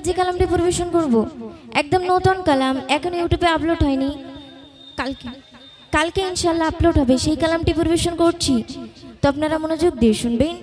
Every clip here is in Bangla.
এবার যে কালামটি পরিবেশন করব। একদম নতুন কালাম, এখন ইউটিউবে আপলোড হয়নি। কালকে কালকে ইনশাল্লাহ আপলোড হবে, সেই কালামটি পরিবেশন করছি। তো আপনারা মনোযোগ দিয়ে শুনবেন।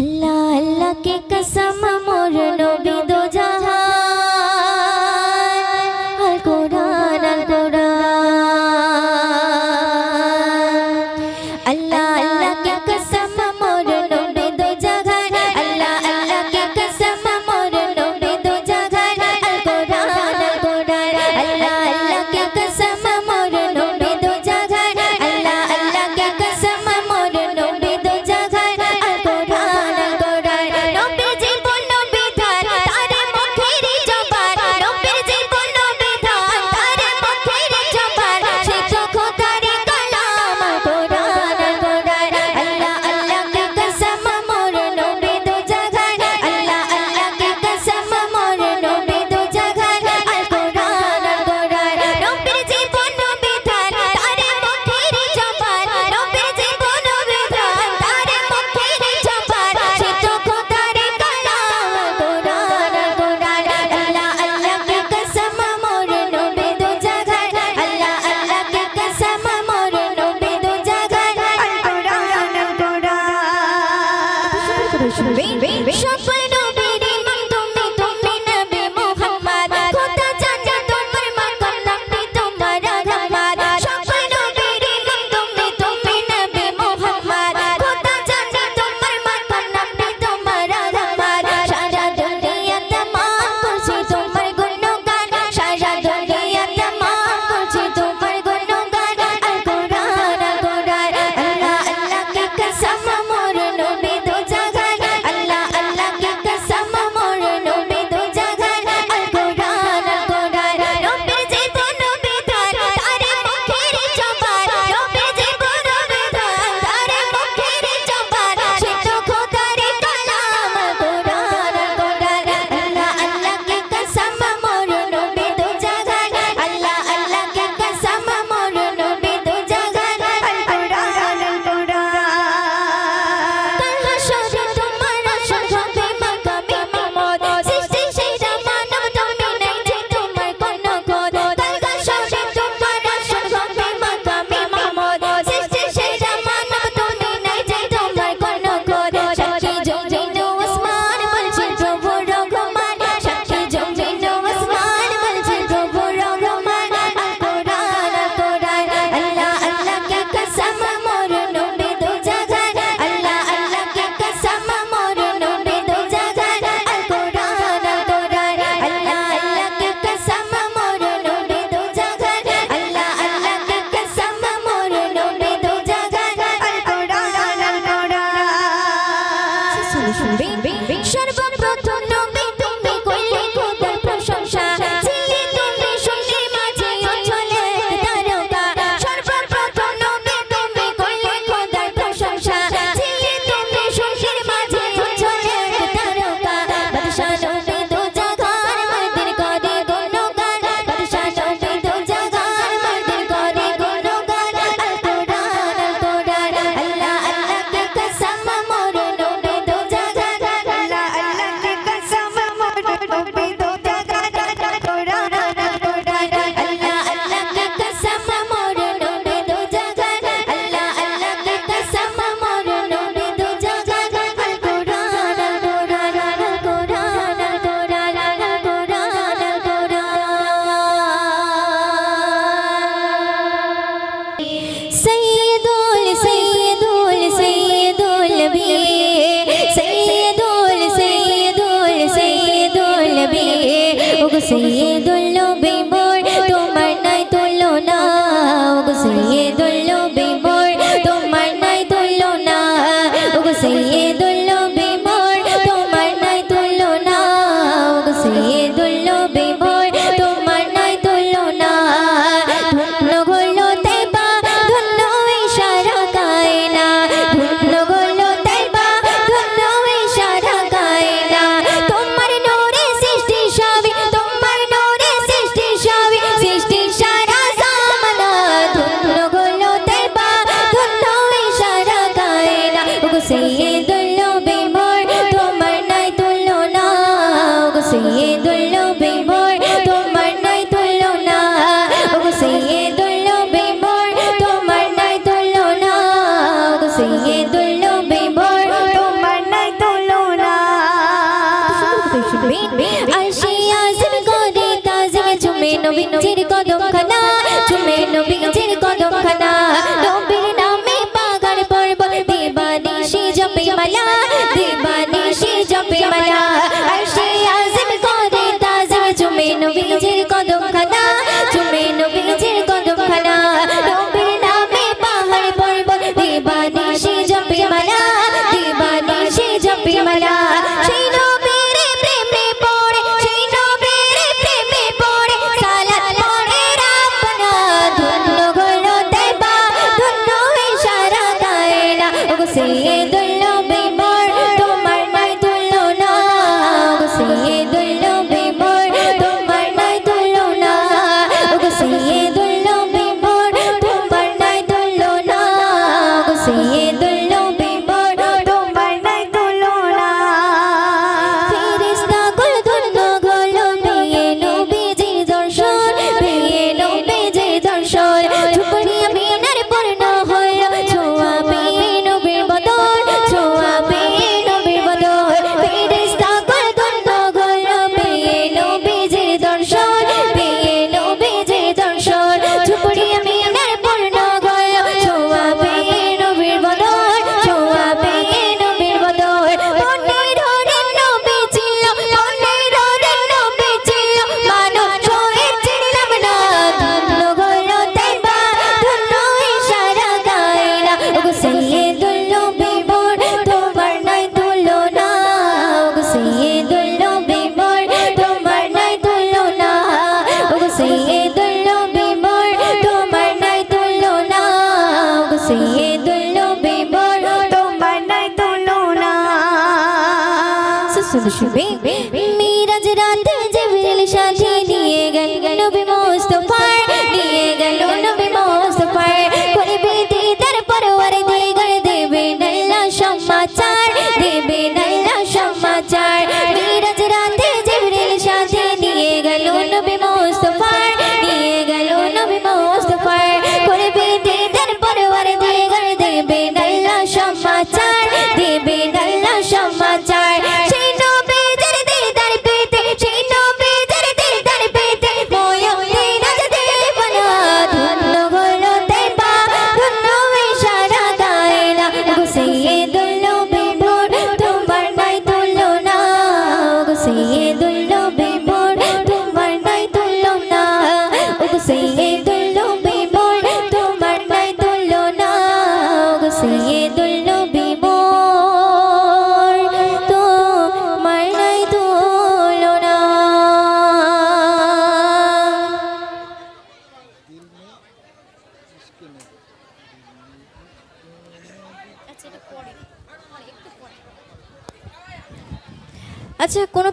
আল্লাহ, আল্লাহকে কসম মোর নবী শুনবে? সর্বপ্রথম সুসুল শুবে মিরাজ রাতে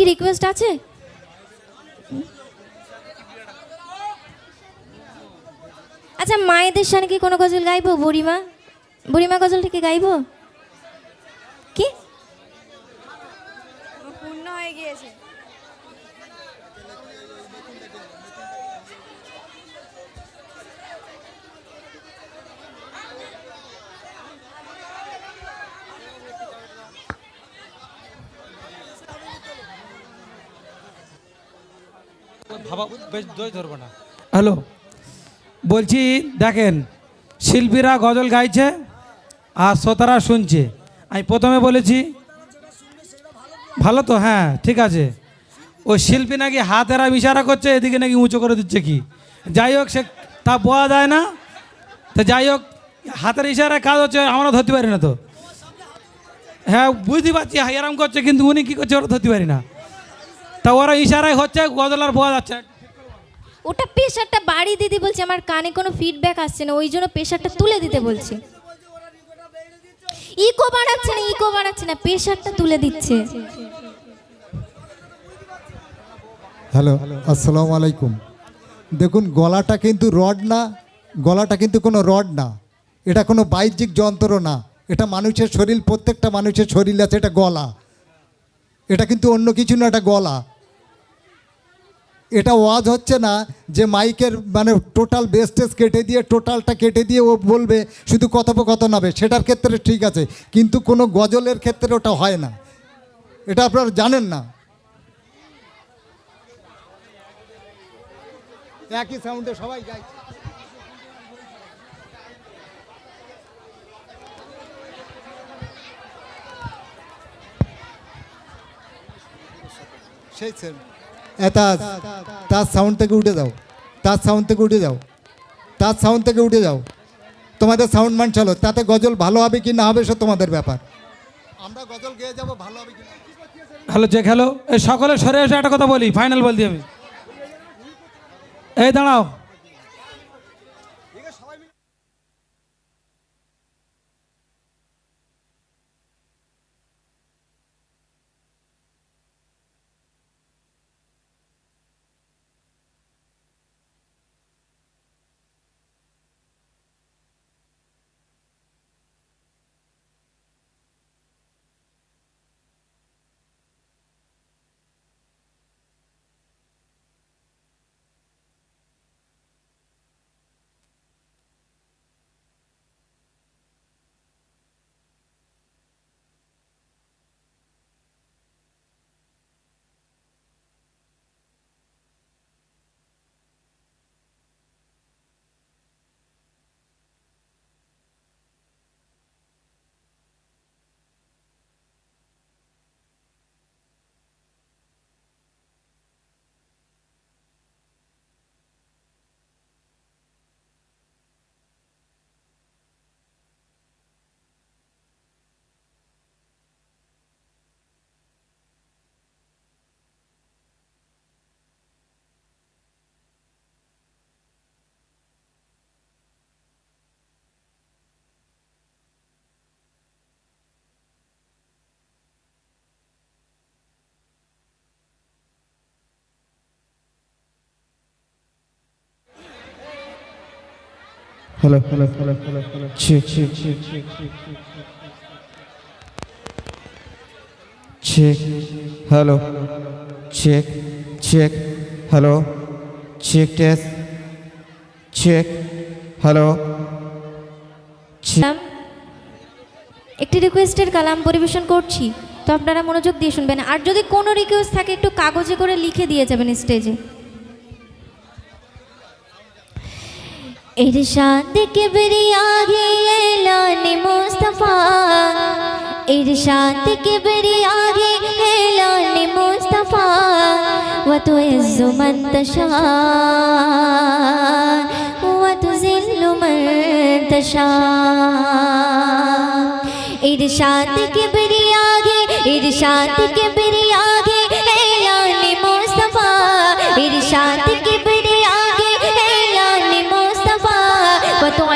কি রিকোয়েস্ট আছে? আচ্ছা মায়েদের সামনে কি কোনো গজল গাইবো, বুড়িমা? বুড়িমা গজলটা কি গাইবো কি পূর্ণ হয়ে গিয়েছে হ্যালো বলছি দেখেন শিল্পীরা গজল গাইছে আর শ্রোতারা শুনছে। আমি প্রথমে বলেছি ভালো তো হ্যাঁ ঠিক আছে। ওই শিল্পী নাকি হাতেরা ইশারা করছে এদিকে নাকি উঁচু করে দিচ্ছে কি? যাই হোক সে তা বোয়া যায় না। তো যাই হোক হাতের ইশারায় কাজ হচ্ছে আমরা ধরতে পারি না তো। হ্যাঁ বুঝতে পারছি হ্যাঁ, এরম করছে কিন্তু উনি কী করছে ওরা ধরতে পারি না। তা ওরা ইশারায় হচ্ছে গজল আর বোয়া যাচ্ছে ওটা প্রেশারটা বাড়ি দিদি বলছে আমার কানে কোনো ফিডব্যাক আসছে না ওই জন্য প্রেশারটা তুলে দিতে বলছে। ইকো বাড়াচ্ছে না ইকো বাড়াচ্ছে না প্রেশারটা তুলে দিচ্ছে। হ্যালো আসসালামু আলাইকুম। দেখুন গলাটা কিন্তু রড না গলাটা কিন্তু কোনো রড না। এটা কোনো বাহ্যিক যন্ত্র না এটা মানুষের শরীর প্রত্যেকটা মানুষের শরীর আছে এটা গলা। এটা কিন্তু অন্য কিছু না, এটা গলা। এটা ওয়াজ হচ্ছে না যে মাইকের মানে টোটাল বেস্টেজ কেটে দিয়ে টোটালটা কেটে দিয়ে ও বলবে শুধু কথোপকথন হবে। সেটার ক্ষেত্রে ঠিক আছে, কিন্তু কোনো গজলের ক্ষেত্রে ওটা হয় না। এটা আপনারা জানেন না। একই সাউন্ডে সবাই গাইছে সেই সেম তাজ তার সাউন্ড থেকে উঠে যাও। তার সাউন্ড থেকে উঠে যাও। তার সাউন্ড থেকে উঠে যাও। তোমাদের সাউন্ড মান চলো। তাতে গজল ভালো হবে কি না হবে সে তোমাদের ব্যাপার। আমরা গজল গেয়ে যাব, ভালো হবে কি হ্যালো, যে খেলো, এই সকলে সরে এসে একটা কথা বলি ফাইনাল বল বলছি আমি। এই দাঁড়াও। Hello hello hello hello hello check check hello check test check hello একটি রিকোয়েস্টের কালাম পরিবেশন করছি তো আপনারা মনোযোগ দিয়ে শুনবেন। আর যদি কোনো রিকোয়েস্ট থাকে একটু কাগজে করে লিখে দিয়ে যাবেন স্টেজে ইরশাদ কিবরিয়া গে এলান মুস্তফা। ইরশাদ কিবরিয়া গে এলান মুস্তফা। ওয়া তুইজ্জু মান তাশা। ওয়া তুযিল্লু মান তাশা। ইরশাদ কিবরিয়া গে ইরশাদ কিবরিয়া গে এলান মুস্তফা। ইরশাদ কিবরিয়া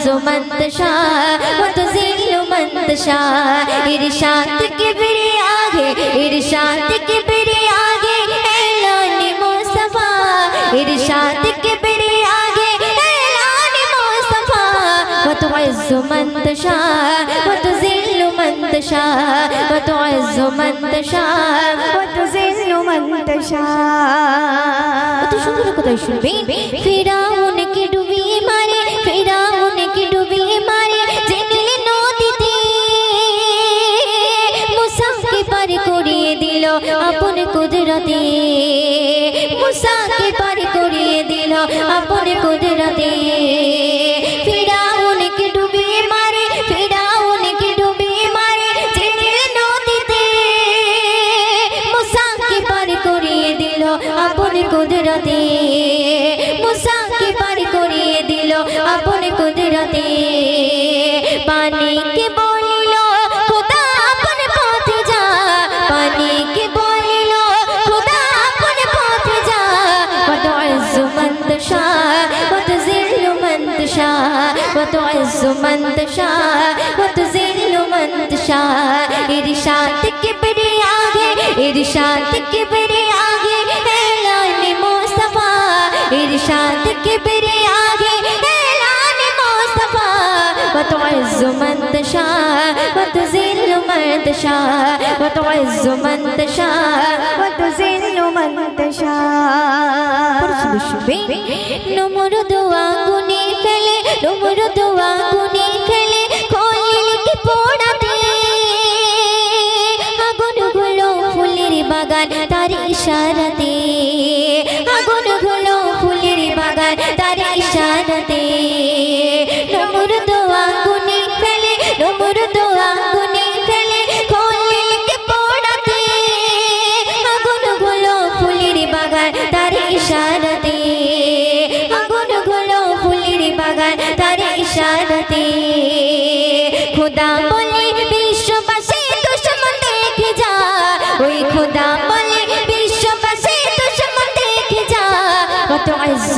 تعز من تشاء وتذل من تشاء ارشاد کے برے آگے ارشاد کے برے آگے اعلان مصطفیٰ ارشاد کے برے آگے اعلان مصطفیٰ وتعز من تشاء وتذل من تشاء وتعز من تشاء وتذل من تشاء تو شکر کو تو شبین فیرا কুদরতে মুসাকে পার করিয়ে দিল আপন কুদরতে। وتعز من تشاء وتذل من تشاء ارشاد كبرياء ارشاد كبرياء اعلان مصطفى ارشاد كبرياء وتعز من تشاء وتذل من تشاء وتعز من تشاء وتذل من تشاء নমরুদ আগুনে ফেলে নমরুদ আগুনে ফেলে খলিলকে পোড়াতে আগুন গুলো ফুলের বাগান তার ইশারাতে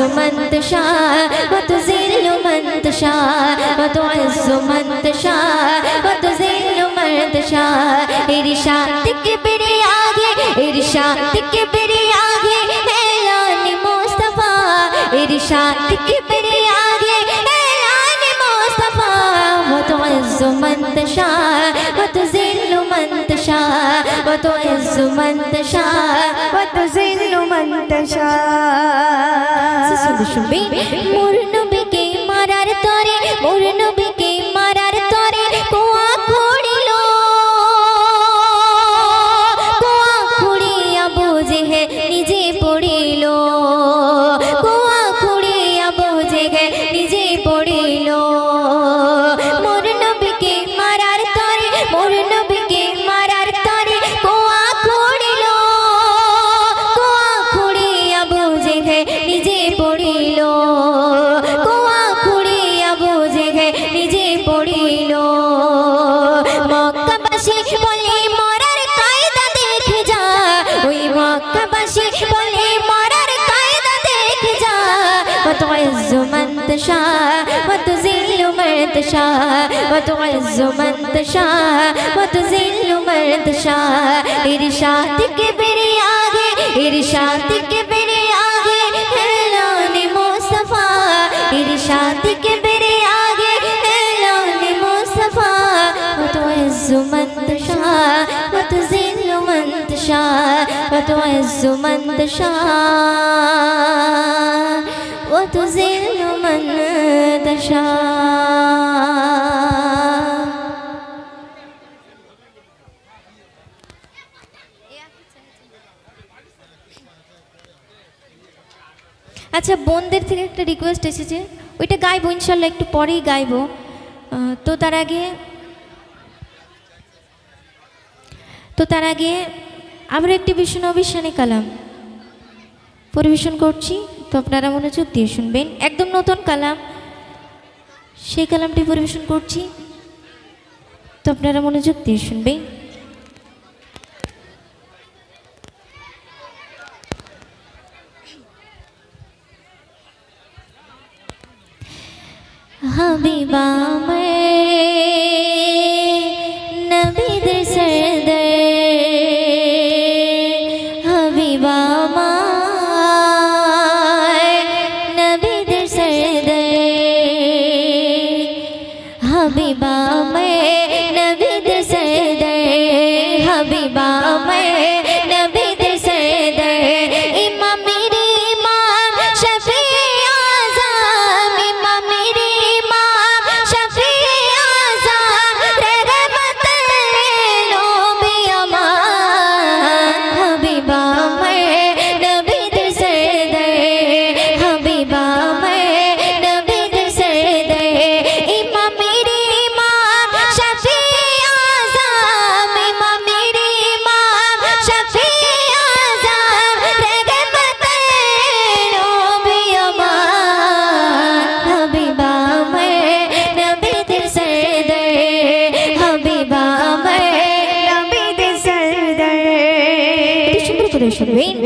تعز من تشاء وتذل من تشاء وتعز من تشاء وتذل من تشاء ارشاد کے بڑے آگے ارشاد کے بڑے آگے اعلان مصطفی ارشاد کے بڑے آگے اعلان مصطفی وتعز من تشاء وتذل وتعز من تشاء وتذل من تشاء মোর নবীকে মারার তরে মোর تشاء وتذل من تشاء وتعز من تشاء وتذل من تشاء ارشاد كبرياء ارشاد كبرياء اعلان مصطفى ارشاد كبرياء اعلان مصطفى وتعز من تشاء وتذل من تشاء وتعز من تشاء وتذل من تشاء আচ্ছা বোনদের থেকে একটা রিকোয়েস্ট এসেছে ওইটা গাইবো ইনশাল্লাহ একটু পরেই গাইবো আহ, তো তার আগে তো তার আগে আমরা একটি ভীষণ অবিশ্বানী কালাম পরিবেশন করছি তো আপনারা মনোযোগ দিয়ে শুনবেন। একদম নতুন কালাম। সেই কালামটি পরিবেশন করছি। তো আপনারা মনোযোগ দিয়ে শুনবেন। সুন্দর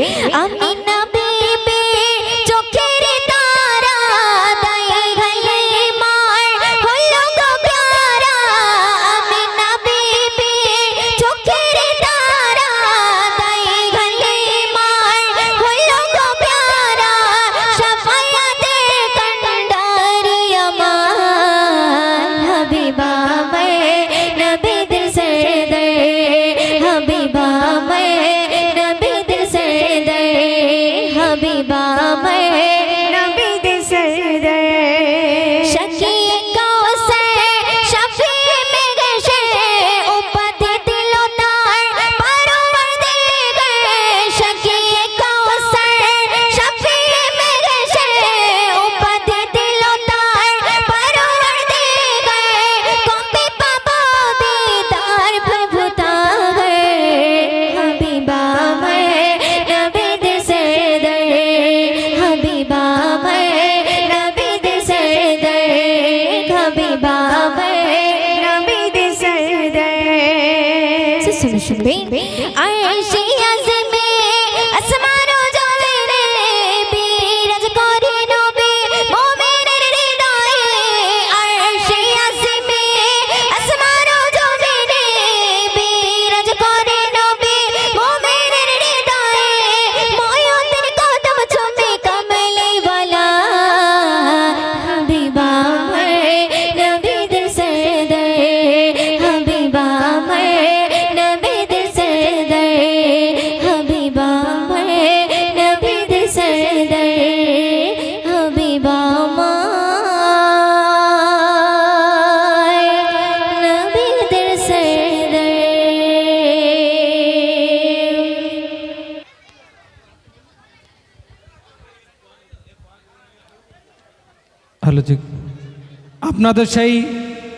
আপনাদের সেই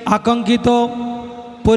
আকাঙ্ক্ষিত